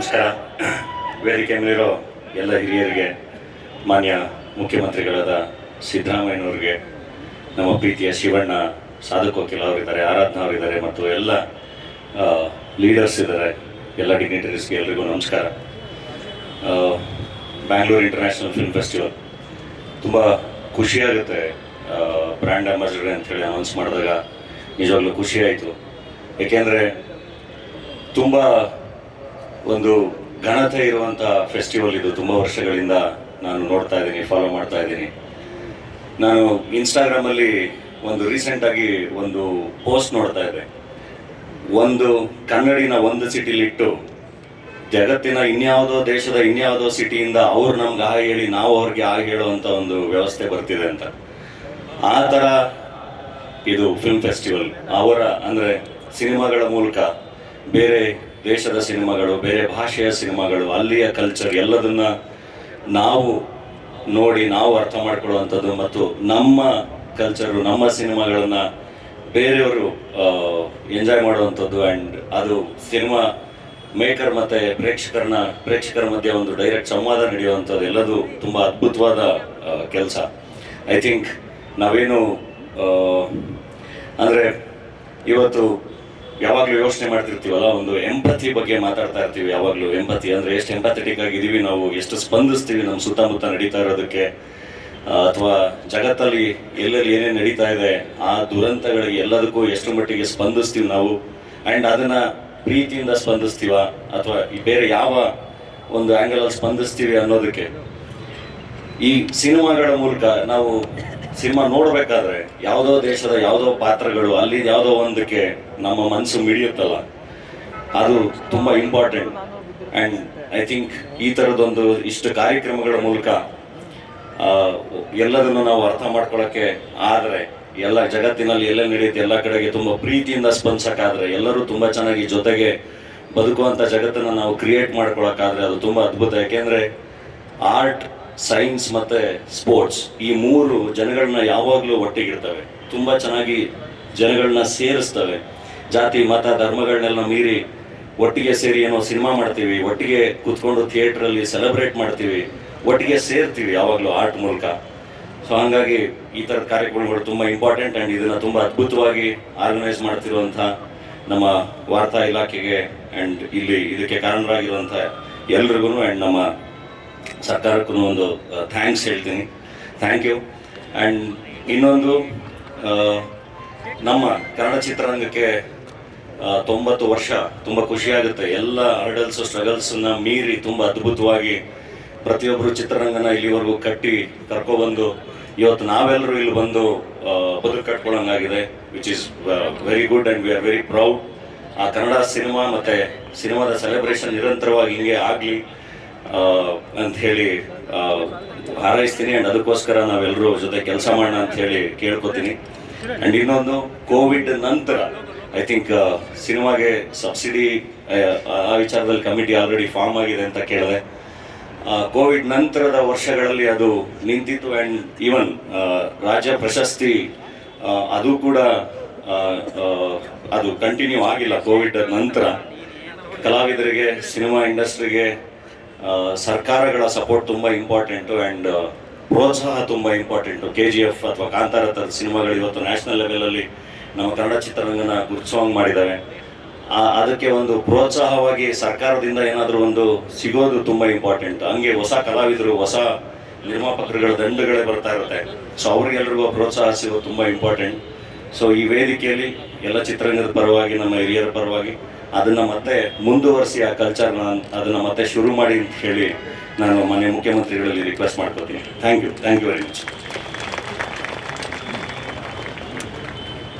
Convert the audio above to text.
ನಮಸ್ಕಾರ. ವೇದಿಕೆ ಮೇಲಿರೋ ಎಲ್ಲ ಹಿರಿಯರಿಗೆ, ಮಾನ್ಯ ಮುಖ್ಯಮಂತ್ರಿಗಳಾದ ಸಿದ್ದರಾಮಯ್ಯನವ್ರಿಗೆ, ನಮ್ಮ ಪ್ರೀತಿಯ ಶಿವಣ್ಣ, ಸಾಧಕ್ ವಕೀಲ ಅವರಿದ್ದಾರೆ, ಆರಾಧನಾ ಅವರಿದ್ದಾರೆ ಮತ್ತು ಎಲ್ಲ ಲೀಡರ್ಸ್ ಇದ್ದಾರೆ, ಎಲ್ಲ ಡಿಗ್ನಿಟರೀಸ್ಗೆ ಎಲ್ರಿಗೂ ನಮಸ್ಕಾರ. ಬ್ಯಾಂಗ್ಳೂರ್ ಇಂಟರ್ನ್ಯಾಷನಲ್ ಫಿಲ್ಮ್ ಫೆಸ್ಟಿವಲ್ ತುಂಬ ಖುಷಿಯಾಗುತ್ತೆ ಬ್ರ್ಯಾಂಡ್ ಅಂಬಾಸಿಡರ್ ಅಂತೇಳಿ ಅನೌನ್ಸ್ ಮಾಡಿದಾಗ. ನಿಜವಾಗ್ಲೂ ಖುಷಿ ಆಯಿತು. ಏಕೆಂದರೆ, ತುಂಬ ಒಂದು ಘನತೆ ಇರುವಂಥ ಫೆಸ್ಟಿವಲ್ ಇದು. ತುಂಬ ವರ್ಷಗಳಿಂದ ನಾನು ನೋಡ್ತಾ ಇದ್ದೀನಿ ಫಾಲೋ ಮಾಡ್ತಾ ಇದ್ದೀನಿ. ನಾನು ಇನ್ಸ್ಟಾಗ್ರಾಮಲ್ಲಿ ಒಂದು ರೀಸೆಂಟಾಗಿ ಒಂದು ಪೋಸ್ಟ್ ನೋಡ್ತಾ ಇದ್ದೆ. ಒಂದು ಕನ್ನಡಿನ ಒಂದು ಸಿಟಿಲಿಟ್ಟು ಜಗತ್ತಿನ ಇನ್ಯಾವುದೋ ದೇಶದ ಇನ್ಯಾವುದೋ ಸಿಟಿಯಿಂದ ಅವ್ರು ನಮ್ಗೆ ಆ ಹೇಳಿ ನಾವು ಅವ್ರಿಗೆ ಆ ಹೇಳುವಂಥ ಒಂದು ವ್ಯವಸ್ಥೆ ಬರ್ತಿದೆ ಅಂತ. ಆ ಥರ ಇದು ಫಿಲ್ಮ್ ಫೆಸ್ಟಿವಲ್ ಅವರ ಅಂದರೆ ಸಿನಿಮಾಗಳ ಮೂಲಕ ಬೇರೆ ದೇಶದ ಸಿನಿಮಾಗಳು, ಬೇರೆ ಭಾಷೆಯ ಸಿನಿಮಾಗಳು, ಅಲ್ಲಿಯ ಕಲ್ಚರ್ ಎಲ್ಲದನ್ನ ನಾವು ನೋಡಿ, ನಾವು ಅರ್ಥ ಮಾಡ್ಕೊಳ್ಳುವಂಥದ್ದು ಮತ್ತು ನಮ್ಮ ಕಲ್ಚರು ನಮ್ಮ ಸಿನಿಮಾಗಳನ್ನ ಬೇರೆಯವರು ಎಂಜಾಯ್ ಮಾಡುವಂಥದ್ದು ಆ್ಯಂಡ್ ಅದು ಸಿನಿಮಾ ಮೇಕರ್ ಮತ್ತೆ ಪ್ರೇಕ್ಷಕರನ್ನ, ಪ್ರೇಕ್ಷಕರ ಮಧ್ಯೆ ಒಂದು ಡೈರೆಕ್ಟ್ ಸಂವಾದ ನಡೆಯುವಂಥದ್ದು ಎಲ್ಲದು ತುಂಬ ಅದ್ಭುತವಾದ ಕೆಲಸ. ಐ ಥಿಂಕ್ ನಾವೇನು ಅಂದರೆ ಇವತ್ತು ಯಾವಾಗಲೂ ಯೋಚನೆ ಮಾಡ್ತಿರ್ತೀವಲ್ಲ, ಒಂದು ಎಂಪತಿ ಬಗ್ಗೆ ಮಾತಾಡ್ತಾ ಇರ್ತೀವಿ ಯಾವಾಗಲೂ. ಎಂಪತಿ ಅಂದ್ರೆ ಎಷ್ಟು ಎಂಪಥೆಟಿಕ್ ಆಗಿದ್ದೀವಿ ನಾವು, ಎಷ್ಟು ಸ್ಪಂದಿಸ್ತೀವಿ ನಮ್ಮ ಸುತ್ತಮುತ್ತ ನಡೀತಾ ಇರೋದಕ್ಕೆ. ಅಥವಾ ಜಗತ್ತಲ್ಲಿ ಎಲ್ಲೆಲ್ಲಿ ಏನೇನು ನಡೀತಾ ಇದೆ, ಆ ದುರಂತಗಳಿಗೆ ಎಲ್ಲದಕ್ಕೂ ಎಷ್ಟು ಮಟ್ಟಿಗೆ ಸ್ಪಂದಿಸ್ತೀವಿ ನಾವು. ಆ್ಯಂಡ್ ಅದನ್ನ ಪ್ರೀತಿಯಿಂದ ಸ್ಪಂದಿಸ್ತೀವ, ಅಥವಾ ಬೇರೆ ಯಾವ ಒಂದು ಆ್ಯಂಗಲಲ್ಲಿ ಸ್ಪಂದಿಸ್ತೀವಿ ಅನ್ನೋದಕ್ಕೆ. ಈ ಸಿನಿಮಾಗಳ ಮೂಲಕ ನಾವು ಸಿನಿಮಾ ನೋಡಬೇಕಾದ್ರೆ ಯಾವುದೋ ದೇಶದ ಯಾವುದೋ ಪಾತ್ರಗಳು ಅಲ್ಲಿ ಯಾವುದೋ ಒಂದಕ್ಕೆ ನಮ್ಮ ಮನಸ್ಸು ಮಿಡಿಯುತ್ತಲ್ಲ. ಅದು ತುಂಬಾ ಇಂಪಾರ್ಟೆಂಟ್ ಅಂಡ್ ಐ ಥಿಂಕ್ ಈ ಥರದೊಂದು ಇಷ್ಟು ಕಾರ್ಯಕ್ರಮಗಳ ಮೂಲಕ ಎಲ್ಲದನ್ನು ನಾವು ಅರ್ಥ ಮಾಡ್ಕೊಳ್ಳೋಕ್ಕೆ ಆದರೆ ಎಲ್ಲ ಜಗತ್ತಿನಲ್ಲಿ ಎಲ್ಲ ನಡೆಯುತ್ತೆ, ಎಲ್ಲ ಕಡೆಗೆ ತುಂಬಾ ಪ್ರೀತಿಯಿಂದ ಸ್ಪಂದಿಸಕ್ಕಾದ್ರೆ, ಎಲ್ಲರೂ ತುಂಬಾ ಚೆನ್ನಾಗಿ ಜೊತೆಗೆ ಬದುಕುವಂತ ಜಗತ್ತನ್ನ ನಾವು ಕ್ರಿಯೇಟ್ ಮಾಡ್ಕೊಳ್ಳೋಕ್ಕಾದರೆ ಅದು ತುಂಬಾ ಅದ್ಭುತ. ಯಾಕೆಂದ್ರೆ ಆರ್ಟ್ ಸೈನ್ಸ್ ಮತ್ತೆ ಸ್ಪೋರ್ಟ್ಸ್, ಈ ಮೂರು ಜನಗಳನ್ನ ಯಾವಾಗಲೂ ಒಟ್ಟಿಗಿರ್ತವೆ ತುಂಬಾ ಚೆನ್ನಾಗಿ ಜನಗಳನ್ನ ಸೇರಿಸ್ತವೆ. ಜಾತಿ, ಮತ ಧರ್ಮಗಳನ್ನೆಲ್ಲ ಮೀರಿ ಒಟ್ಟಿಗೆ ಸೇರಿ ಏನೋ ಸಿನಿಮಾ ಮಾಡ್ತೀವಿ, ಒಟ್ಟಿಗೆ ಕೂತ್ಕೊಂಡು ಥಿಯೇಟರ್ ಅಲ್ಲಿ ಸೆಲೆಬ್ರೇಟ್ ಮಾಡ್ತೀವಿ, ಒಟ್ಟಿಗೆ ಸೇರ್ತೀವಿ ಯಾವಾಗಲೂ ಆರ್ಟ್ ಮೂಲಕ. ಸೊ ಹಂಗಾಗಿ ಈ ಥರದ ಕಾರ್ಯಕ್ರಮಗಳು ತುಂಬ ಇಂಪಾರ್ಟೆಂಟ್ ಆ್ಯಂಡ್ ಇದನ್ನ ತುಂಬ ಅದ್ಭುತವಾಗಿ ಆರ್ಗನೈಸ್ ಮಾಡ್ತಿರುವಂಥ ನಮ್ಮ ವಾರ್ತಾ ಇಲಾಖೆಗೆ ಆ್ಯಂಡ್ ಇಲ್ಲಿ ಇದಕ್ಕೆ ಕಾರಣರಾಗಿರುವಂಥ ಎಲ್ರಿಗೂ ಆ್ಯಂಡ್ ನಮ್ಮ ಸರ್ಕಾರಕ್ಕೂ ಒಂದು ಥ್ಯಾಂಕ್ಸ್ ಹೇಳ್ತೀನಿ. ಥ್ಯಾಂಕ್ ಯು ಆ್ಯಂಡ್ ಇನ್ನೊಂದು ನಮ್ಮ ಕನ್ನಡ ಚಿತ್ರರಂಗಕ್ಕೆ ತೊಂಬತ್ತು ವರ್ಷ ತುಂಬ ಖುಷಿಯಾಗುತ್ತೆ. ಎಲ್ಲ ಹರ್ಡಲ್ಸ್ ಸ್ಟ್ರಗಲ್ಸನ್ನ ಮೀರಿ ತುಂಬ ಅದ್ಭುತವಾಗಿ ಪ್ರತಿಯೊಬ್ಬರು ಚಿತ್ರರಂಗನ ಇಲ್ಲಿವರೆಗೂ ಕಟ್ಟಿ ಕರ್ಕೊಬಂದು, ಇವತ್ತು ನಾವೆಲ್ಲರೂ ಇಲ್ಲಿ ಬಂದು ಬದುಕು ಕಟ್ಕೊಳ್ಳೋಂಗಾಗಿದೆ which is very good and we are very proud ಆ ಕನ್ನಡ ಸಿನಿಮಾ ಮತ್ತು ಸಿನಿಮಾದ ಸೆಲೆಬ್ರೇಷನ್ ನಿರಂತರವಾಗಿ ಹಿಂಗೆ ಆಗಲಿ. ಅಂತ ಹೇಳಿ ಹಾರೈಸ್ತೀನಿ. ಆ್ಯಂಡ್ ಅದಕ್ಕೋಸ್ಕರ ನಾವೆಲ್ಲರೂ ಜೊತೆ ಕೆಲಸ ಮಾಡೋಣ ಅಂತ ಹೇಳಿ ಕೇಳ್ಕೊತೀನಿ. ಆ್ಯಂಡ್ ಇನ್ನೊಂದು, ಕೋವಿಡ್ ನಂತರ ಐ ಥಿಂಕ್ ಸಿನಿಮಾಗೆ ಸಬ್ಸಿಡಿ, ಆ ವಿಚಾರದಲ್ಲಿ ಕಮಿಟಿ ಆಲ್ರೆಡಿ ಫಾರ್ಮ್ ಆಗಿದೆ ಅಂತ ಕೇಳಿದೆ. ಕೋವಿಡ್ ನಂತರದ ವರ್ಷಗಳಲ್ಲಿ ಅದು ನಿಂತಿತ್ತು. ಆ್ಯಂಡ್ ಈವನ್ ರಾಜ್ಯ ಪ್ರಶಸ್ತಿ ಅದು ಕೂಡ ಅದು ಕಂಟಿನ್ಯೂ ಆಗಿಲ್ಲ ಕೋವಿಡ್ ನಂತರ. ಕಲಾವಿದರಿಗೆ, ಸಿನಿಮಾ ಇಂಡಸ್ಟ್ರಿಗೆ ಸರ್ಕಾರಗಳ ಸಪೋರ್ಟ್ ತುಂಬ ಇಂಪಾರ್ಟೆಂಟು ಆ್ಯಂಡ್ ಪ್ರೋತ್ಸಾಹ ತುಂಬ ಇಂಪಾರ್ಟೆಂಟು ಕೆ ಜಿ ಎಫ್ ಅಥವಾ ಕಾಂತಾರ ಥರದ ಸಿನಿಮಾಗಳು ಇವತ್ತು ನ್ಯಾಷನಲ್ ಲೆವೆಲಲ್ಲಿ ನಮ್ಮ ಕನ್ನಡ ಚಿತ್ರರಂಗನ ಗುರುತಿಸೋಂಗ್ ಮಾಡಿದ್ದಾವೆ ಆ- ಅದಕ್ಕೆ ಒಂದು ಪ್ರೋತ್ಸಾಹವಾಗಿ ಸರ್ಕಾರದಿಂದ ಏನಾದರೂ ಒಂದು ಸಿಗೋದು ತುಂಬ ಇಂಪಾರ್ಟೆಂಟ್ ಹಂಗೆ ಹೊಸ ಕಲಾವಿದರು, ಹೊಸ ನಿರ್ಮಾಪಕರುಗಳ ದಂಡಗಳೇ ಬರ್ತಾ ಇರುತ್ತೆ. ಸೊ ಅವ್ರಿಗೆಲ್ರಿಗೂ ಪ್ರೋತ್ಸಾಹ ಸಿಗೋದು ತುಂಬ ಇಂಪಾರ್ಟೆಂಟ್ ಸೊ ಈ ವೇದಿಕೆಯಲ್ಲಿ ಎಲ್ಲ ಚಿತ್ರರಂಗದ ಪರವಾಗಿ, ನಮ್ಮ ಹಿರಿಯರ ಪರವಾಗಿ ಅದನ್ನ ಮತ್ತೆ ಮುಂದುವರಿಸಿ ಆ ಕಲ್ಚರ್ನ ಅದನ್ನ ಮತ್ತೆ ಶುರು ಮಾಡಿ ಅಂತ ಹೇಳಿ ನಾನು ಮನೆ ಮುಖ್ಯಮಂತ್ರಿಗಳಲ್ಲಿ ರಿಕ್ವೆಸ್ಟ್ ಮಾಡ್ಕೊತೀನಿ. Thank you thank you very much